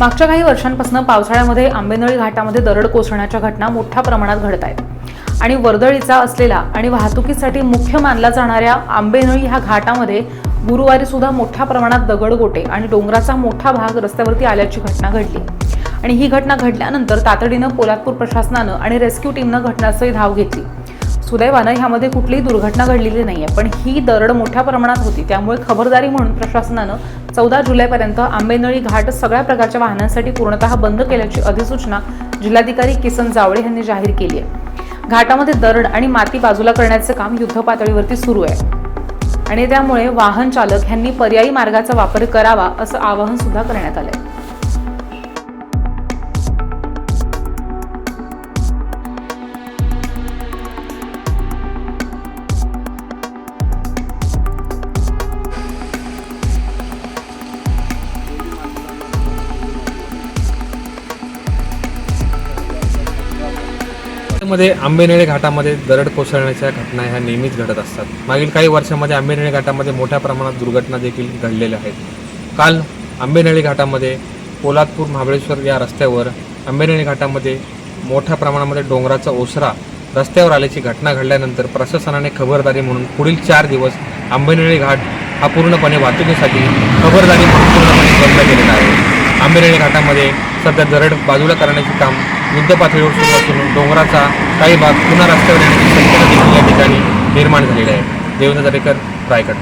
मागच्या काही वर्षांपासून पावसाळ्यामध्ये आंबेनळी घाटामध्ये दरड कोसळण्याच्या घटना मोठ्या प्रमाणात घडत आहेत. आणि वर्दळीचा असलेला आणि वाहतुकीसाठी मुख्य मानला जाणाऱ्या आंबेनळी ह्या घाटामध्ये गुरुवारी सुद्धा मोठ्या प्रमाणात दगडगोटे आणि डोंगराचा मोठा भाग रस्त्यावरती आल्याची घटना घडली. आणि ही घटना घडल्यानंतर तातडीनं पोलादपूर प्रशासनानं आणि रेस्क्यू टीमनं घटनास्थळी धाव घेतली. सुदैवानं ह्यामध्ये कुठलीही दुर्घटना घडलेली नाही आहे पण ही दरड मोठ्या प्रमाणात होती. त्यामुळे खबरदारी म्हणून प्रशासनानं चौदा जुलैपर्यंत आंबेनळी घाट सगळ्या प्रकारच्या वाहनांसाठी पूर्णतः बंद केल्याची अधिसूचना जिल्हाधिकारी किसन जावळे यांनी जाहीर केली आहे घाटामध्ये दरड आणि माती बाजूला करण्याचे काम युद्ध पातळीवरती सुरू आहे. आणि त्यामुळे वाहन चालक यांनी पर्यायी मार्गाचा वापर करावा असं आवाहन सुद्धा करण्यात आहे मध्ये आंबेनळी घाटामध्ये दरड कोसळण्याच्या घटना ह्या नेहमीच घडत असतात. मागील काही वर्षामध्ये आंबेनळी घाटामध्ये मोठ्या प्रमाणात दुर्घटना देखील घडलेल्या आहेत. काल आंबेनळी घाटामध्ये पोलादपूर महाबळेश्वर या रस्त्यावर आंबेनळी घाटामध्ये मोठ्या प्रमाणामध्ये डोंगराचा ओसरा रस्त्यावर आल्याची घटना घडल्यानंतर प्रशासनाने खबरदारी म्हणून पुढील चार दिवस आंबेनळी घाट हा पूर्णपणे वाहतुकीसाठी खबरदारी म्हणून पूर्णपणे बंद केलेला आहे. आंबेनळी घाटामध्ये सध्या दरड बाजूला करण्याचे काम युद्ध पातळीवर सुरू असून डोंगराचा काही भाग पुन्हा रस्त्यावर येण्याची शक्यता देखील या ठिकाणी निर्माण झालेली आहे. देवेंद्र दरेकर रायगड.